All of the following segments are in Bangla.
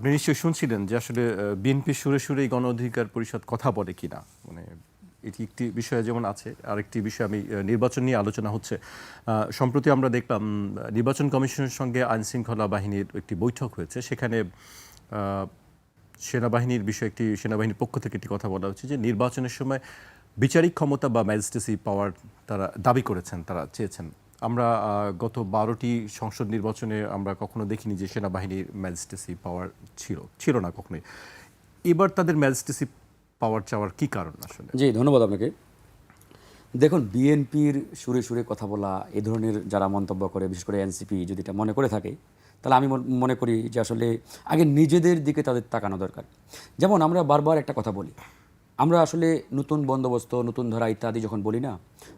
আপনি নিশ্চয়ই শুনছিলেন যে আসলে বিএনপি সুরে সুরে গণ অধিকার পরিষদ কথা বলে কিনা। মানে এটি একটি বিষয় যেমন আছে, আরেকটি বিষয় আমি নির্বাচন নিয়ে আলোচনা হচ্ছে। সম্প্রতি আমরা দেখলাম নির্বাচন কমিশনের সঙ্গে আইন শৃঙ্খলা বাহিনীর একটি বৈঠক হয়েছে। সেখানে সেনাবাহিনীর বিষয়ে একটি, সেনাবাহিনীর পক্ষ থেকে একটি কথা বলা হচ্ছে যে নির্বাচনের সময় বিচারিক ক্ষমতা বা ম্যাজিস্ট্রেসি পাওয়ার তারা দাবি করেছেন, তারা চেয়েছেন। আমরা গত বারোটি সংসদ নির্বাচনে আমরা কখনো দেখিনি যে সেনাবাহিনীর ম্যাজিস্ট্রেসি পাওয়ার ছিল ছিল না কখনোই। এবার তাদের ম্যাজিস্ট্রেসি পাওয়ার চাওয়ার কি কারণ আসলে? জি, ধন্যবাদ আপনাকে। দেখুন, বিএনপির সুরে সুরে কথা বলা, এ ধরনের যারা মন্তব্য করে, বিশেষ করে এনসিপি যদি এটা মনে করে থাকে, তাহলে আমি মন- করি যে আসলে আগে নিজেদের দিকে তাদের তাকানো দরকার। যেমন আমরা বারবার একটা কথা বলি আমরা আসলে নতুন বন্দোবস্ত, নতুন ধরা ইত্যাদি যখন বলি না,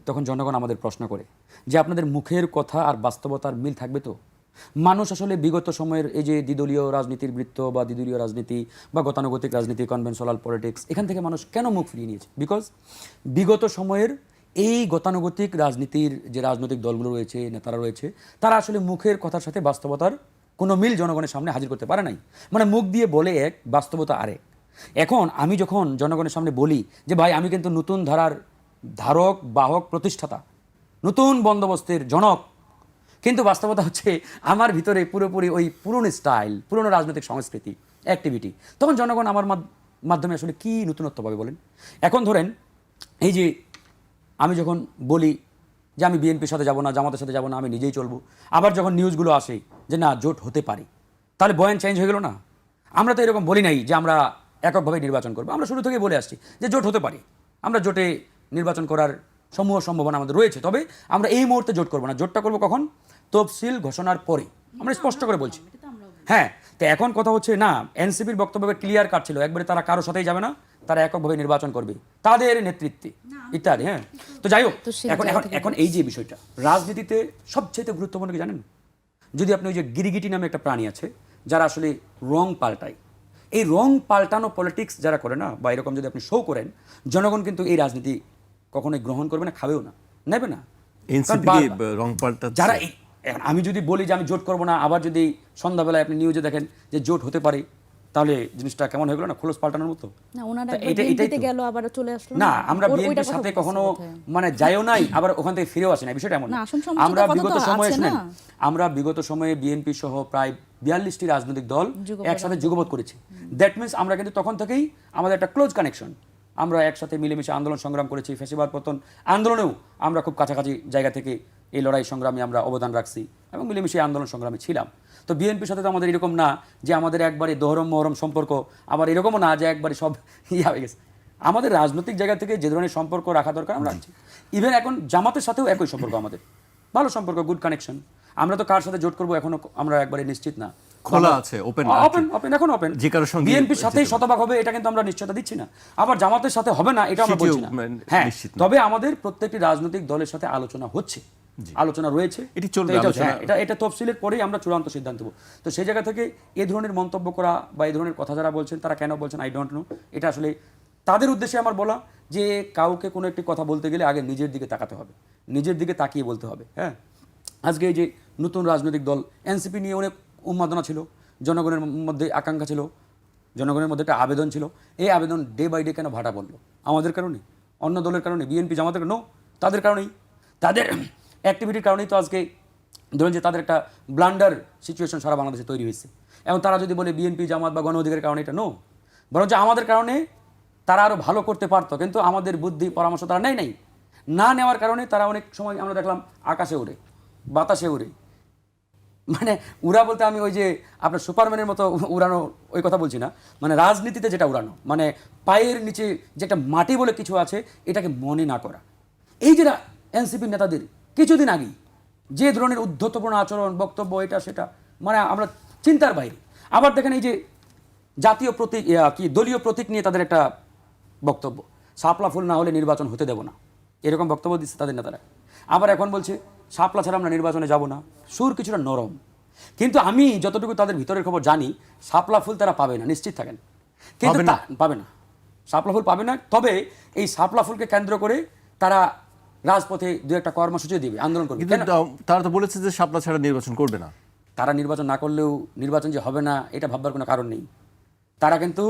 তখন জনগণ আমাদের প্রশ্ন করে যে আপনাদের মুখের কথা আর বাস্তবতার মিল থাকবে তো? মানুষ আসলে বিগত সময়ের এই যে দ্বিদলীয় রাজনীতির বৃত্ত বা দ্বিদলীয় রাজনীতি বা গতানুগতিক রাজনীতি কনভেনশনাল পলিটিক্স এখান থেকে মানুষ কেন মুখ ফিরিয়ে নিয়েছে? বিকজ বিগত সময়ের এই গতানুগতিক রাজনীতির যে রাজনৈতিক দলগুলো রয়েছে, নেতারা রয়েছে, তারা আসলে মুখের কথার সাথে বাস্তবতার কোনো মিল জনগণের সামনে হাজির করতে পারে নাই। মানে মুখ দিয়ে বলে এক, বাস্তবতা আরেক। এখন আমি যখন জনগণের সামনে বলি যে ভাই, আমি কিন্তু নতুন ধারার ধারক, বাহক, প্রতিষ্ঠাতা, নতুন বন্দোবস্তের জনক, কিন্তু বাস্তবতা হচ্ছে আমার ভিতরে পুরোপুরি ওই পুরনো স্টাইল, পুরনো রাজনৈতিক সংস্কৃতি অ্যাক্টিভিটি তখন জনগণ আমার মাধ- মাধ্যমে আসলে কি নতুনত্ব পাবে বলেন? এখন ধরেন, এই যে আমি যখন বলি যে আমি বিএনপির সাথে যাব না, জামাতের সাথে যাব না, আমি নিজেই চলবো, আবার যখন নিউজগুলো আসে যে না, জোট হতে পারে, তাহলে বয়ান চেঞ্জ হয়ে গেল না? আমরা তো এরকম বলি নাই যে আমরা এককভাবে নির্বাচন করব। আমরা শুরু থেকেই বলে আসছি যে জোট হতে পারে। আমরা জোটে নির্বাচন করার সমূহ সম্ভাবনা আমাদের রয়েছে তবে আমরা এই মুহূর্তে জোট করব না। জোটটা করব কখন? তফসিল ঘোষণার পরে। আমরা স্পষ্ট করে বলছি। হ্যাঁ তো এখন কথা হচ্ছে না এনসিপির বক্তব্য ক্লিয়ার কাট ছিল। একবারে তারা কারোর সাথেই যাবে না তারা এককভাবে নির্বাচন করবে। তাদের নেতৃত্বে। ইত্যাদি হ্যাঁ। তো যাই হোক এখন এখন এখন এই যে বিষয়টা রাজনীতিতে সবচেয়ে গুরুত্বপূর্ণ কি জানেন? যদি আপনি ওই যে গিরিগিটি নামে একটা প্রাণী আছে যারা আসলে রং পাল্টায় এই রং পাল্টানো পলিটিক্স যারা করে না বা এরকম যদি আপনি শো করেন জনগণ কিন্তু এই রাজনীতি কখনোই গ্রহণ করবে না খাবেও না নেবে না। রং পাল্টা যারা আমি যদি বলি যে আমি জোট করব না আবার যদি সন্ধ্যাবেলায় আপনি নিউজে দেখেন যে জোট হতে পারে তাহলে জিনিসটা কেমন হয়ে গেল না খোলস পাল্টানোর মতো? না ওনারা এটা- এটাই গেল আবার চলে আসলো। না আমরা বিএনপির সাথে কখনো মানে যাইও নাই আবার ওখান থেকে ফিরেও আসে না বিষয়টা এমন আমরা বিগত সময়ে শুনেন আমরা বিগত সময়ে বিএনপি সহ প্রায় বিয়াল্লিশটি রাজনৈতিক দল একসাথে যুগবোধ করেছি। দ্যাট মিনস আমরা কিন্তু তখন থেকেই আমাদের একটা ক্লোজ কানেকশন আমরা একসাথে মিলেমিশে আন্দোলন সংগ্রাম করেছি ফেসিবাদ পতন আন্দোলনেও আমরা খুব কাছাকাছি জায়গা থেকে এই লড়াই সংগ্রামে আমরা অবদান রাখছি এবং মিলেমিশে আন্দোলন সংগ্রামে ছিলাম। তো বিএনপির সাথে তো আমাদের এরকম না যে আমাদের একবারে দহরম মহরম সম্পর্ক আবার এরকমও না যে একবারে সব ইয়া হয়ে গেছে। আমাদের রাজনৈতিক জায়গা থেকে যে ধরনের সম্পর্ক রাখা দরকার আমরা রাখছি। ইভেন এখন জামাতের সাথেও একই সম্পর্ক আমাদের। ভালো সম্পর্ক গুড কানেকশন আমরা তো কার সাথে জোট করব এখনও আমরা একবারে নিশ্চিত না। খোলা আছে, open না। ওপেন ওপেন এখন ওপেন যে কারোর সঙ্গেই বিএনপির সাথেই শতভাগ হবে এটা কিন্তু আমরা নিশ্চয়তা দিচ্ছি না। আবার জামাতের সাথে হবে না এটা আমরা বলছি না। মানে হ্যাঁ তবে আমাদের প্রত্যেকটি রাজনৈতিক দলের সাথে আলোচনা হচ্ছে। আলোচনা রয়েছে। এটি চলবে, এটা হ্যাঁ, এটা এটা তফসিলের পরেই আমরা চূড়ান্ত সিদ্ধান্ত নেব। তো সেই জায়গা থেকে এ ধরনের মন্তব্য করা বা এই ধরনের কথা যারা বলছেন তারা কেন বলছেন আই ডোন্ট নো এটা আসলে তাদের উদ্দেশ্যে আমার বলা যে কাউকে কোনো একটি কথা বলতে গেলে আগে নিজের দিকে তাকাতে হবে। নিজের দিকে তাকিয়ে বলতে হবে হ্যাঁ। আজকে এই যে নতুন রাজনৈতিক দল এনসিপি নিয়ে অনেক উন্মাদনা ছিল জনগণের মধ্যে আকাঙ্ক্ষা ছিল জনগণের মধ্যে একটা আবেদন ছিল। এই আবেদন ডে বাই ডে কেন ভাটা পড়ল আমাদের কারণে? অন্য দলের কারণে? বিএনপি জামাতের নো তাদের কারণেই। তাদের অ্যাক্টিভিটির কারণেই তো আজকে ধরুন যে তাদের একটা ব্লান্ডার সিচুয়েশন সারা বাংলাদেশে তৈরি হয়েছে। এবং তারা যদি বলে বিএনপি জামাত বা গণ অধিকারের কারণে এটা নো বরঞ্চ আমাদের কারণে তারা আরও ভালো করতে পারতো, কিন্তু আমাদের বুদ্ধি, পরামর্শ তারা নেয় নাই। না নেওয়ার কারণে তারা অনেক সময় আমরা দেখলাম আকাশে উড়ে বাতাসে উড়ে মানে উড়া বলতে আমি ওই যে আপনার সুপারম্যানের মতো উড়ানো ওই কথা বলছি না। মানে রাজনীতিতে যেটা উড়ানো মানে পায়ের নিচে যেটা মাটি বলে কিছু আছে, এটাকে মনে না করা। এই যে এনসিপি নেতাদের কিছুদিন আগেই যে ধরনের উদ্ধতপূর্ণ আচরণ বক্তব্য এটা সেটা মানে আমরা চিন্তার বাইরে। আবার দেখেন এই যে জাতীয় প্রতীক কি দলীয় প্রতীক নিয়ে তাদের একটা বক্তব্য সাপলা ফুল না হলে নির্বাচন হতে দেব না। এরকম বক্তব্য দিচ্ছে তাদের নেতারা। আবার এখন বলছে সাপলা ছাড়া আমরা নির্বাচনে যাব না। সুর কিছুটা নরম। কিন্তু আমি যতটুকু তাদের ভিতরের খবর জানি সাপলা ফুল তারা পাবে না নিশ্চিত থাকেন। কিন্তু পাবে না? তা- পাবে না। শাপলা ফুল পাবে না তবে এই সাপলা ফুলকে কেন্দ্র করে তারা রাজপথে দু একটা কর্মসূচি দিবে আন্দোলন করবে। তারা তো বলেছে যে শাপলা ছাড়া নির্বাচন করবে না। তারা নির্বাচন না করলেও নির্বাচন যে হবে না এটা ভাববার কোনো কারণ নেই। তারা কিন্তু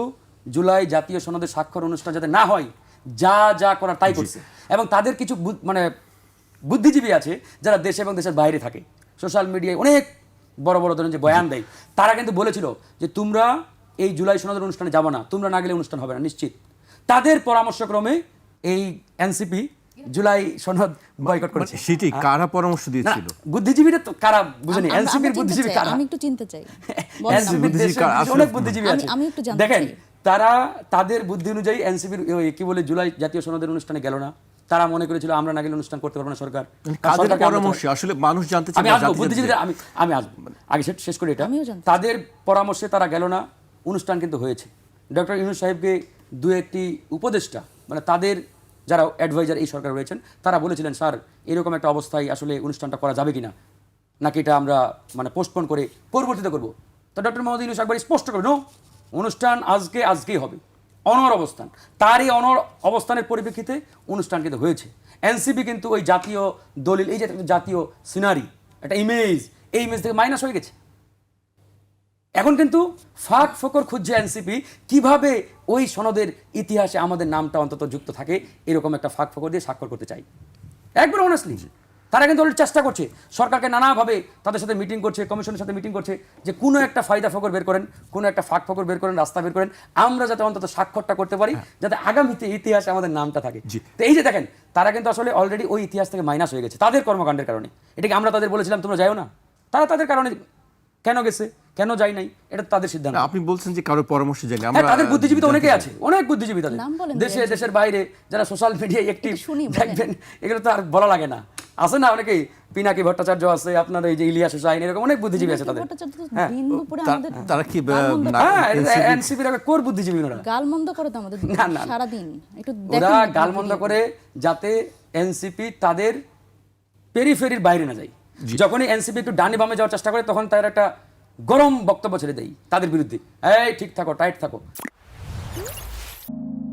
জুলাই জাতীয় সনদের স্বাক্ষর অনুষ্ঠান যাতে না হয় যা যা করার তাই করছে। এবং তাদের কিছু মানে বুদ্ধিজীবী আছে যারা দেশে এবং দেশের বাইরে থাকে। সোশ্যাল মিডিয়ায় অনেক বড় বড় ধরনের যে বয়ান দেয় তারা কিন্তু বলেছিল যে তোমরা এই জুলাই সনদের অনুষ্ঠানে যাব না তোমরা না গেলে অনুষ্ঠান হবে না নিশ্চিত। তাদের পরামর্শক্রমে এই এনসিপি জুলাই সনদ বয়কট করেছে। সেটি কারা পরামর্শ দিয়েছিল? বুদ্ধিজীবীরা তো কারা বুঝেনি। এনসিপির বুদ্ধিজীবী চাই, কারা? আমি একটু চিনতে চাই? আসলে- অনেক বুদ্ধিজীবী আমি- আছে। আমি একটু জানতে দেখেন তারা তাদের বুদ্ধি অনুযায়ী এনসিপির কি বলে জুলাই জাতীয় সনদের অনুষ্ঠানে গেল না। তারা মনে করেছিল আমরা না গেলে অনুষ্ঠান করতে পারব না সরকার। কাদের সরকারকে পরামর্শ? আসলে মানুষ জানতে চায় আমি আসব বুদ্ধিজীবীদের আমি আমি আসব। আগে সেটা শেষ করি এটা। তাদের পরামর্শে তারা গেল না। অনুষ্ঠান কিন্তু হয়েছে। ডক্টর ইউনুস সাহেবকে দু একটি উপদেষ্টা মানে তাদের যারা অ্যাডভাইজার এই সরকার রয়েছেন, তারা বলেছিলেন, স্যার, এরকম একটা অবস্থায় আসলে অনুষ্ঠানটা করা যাবে কিনা? নাকি এটা আমরা মানে পোস্টপোন করে পরবর্তীতে করব? তো ডক্টর মোহাম্মদ ইউনুস একবার স্পষ্ট করে নো অনুষ্ঠান আজকে, আজকেই হবে। অনর অবস্থান। তার এই অনর অবস্থানের পরিপ্রেক্ষিতে অনুষ্ঠান কিন্তু হয়েছে। এনসিপি কিন্তু ওই জাতীয় দলিল, এই যে জাতীয় সিনারি, একটা ইমেজ এই ইমেজ থেকে মাইনাস হয়ে গেছে। এখন কিন্তু ফাঁক ফোকর খুঁজছে এনসিপি। কীভাবে ওই সনদের ইতিহাসে আমাদের নামটা অন্তত যুক্ত থাকে এরকম একটা ফাঁক ফোকর দিয়ে স্বাক্ষর করতে চাই। একবার অনেস্টলি তারা কিন্তু already চেষ্টা করছে। সরকারকে নানাভাবে তাদের সাথে মিটিং করছে কমিশনের সাথে মিটিং করছে যে কোনো একটা ফায়দা ফকর বের করেন কোনো একটা ফাঁক ফকর বের করেন রাস্তা বের করেন। আমরা যাতে অন্তত স্বাক্ষরটা করতে পারি যাতে আগামীতে ইতিহাসে আমাদের নামটা থাকে। তো এই যে দেখেন তারা কিন্তু আসলে অলরেডি ওই ইতিহাস থেকে মাইনাস হয়ে গেছে তাদের কর্মকাণ্ডের কারণে। এটাকে আমরা তাদের বলেছিলাম তোমরা যাও না। তারা তাদের কারণে কেন গেছে? কেন যাই নাই? এটা তাদের সিদ্ধান্ত। আপনি বলছেন যে কারও পরামর্শ জানি হ্যাঁ আমরা তাদের বুদ্ধিজীবী তো অনেকেই আছে অনেক বুদ্ধিজীবী তাদের। দেশে দেশের বাইরে যারা সোশ্যাল মিডিয়ায় একটিভ শুনি, দেখবেন এগুলো তো আর বলা লাগে না। আছে না অনেকেই? পিনাকি ভট্টাচার্য আছে আপনার এই যে ইলিয়াস হুসাইন এরকম অনেক বুদ্ধিজীবী আছে তাদের। হ্যাঁ। দিন তারা কি। হ্যাঁ এনসিপির কোর বুদ্ধিজীবী ওরা গালমন্দ করে তো আমাদের না, না। সারাদিন। একটু ওরা গালমন্দ করে যাতে এনসিপি তাদের পেরিফেরির বাইরে না যায়। যখনই এনসিপি একটু ডানে বামে যাওয়ার চেষ্টা করে তখন তার একটা গরম বক্তব্য ছেড়ে দেয় তাদের বিরুদ্ধে। এই ঠিক থাকো টাইট থাকো।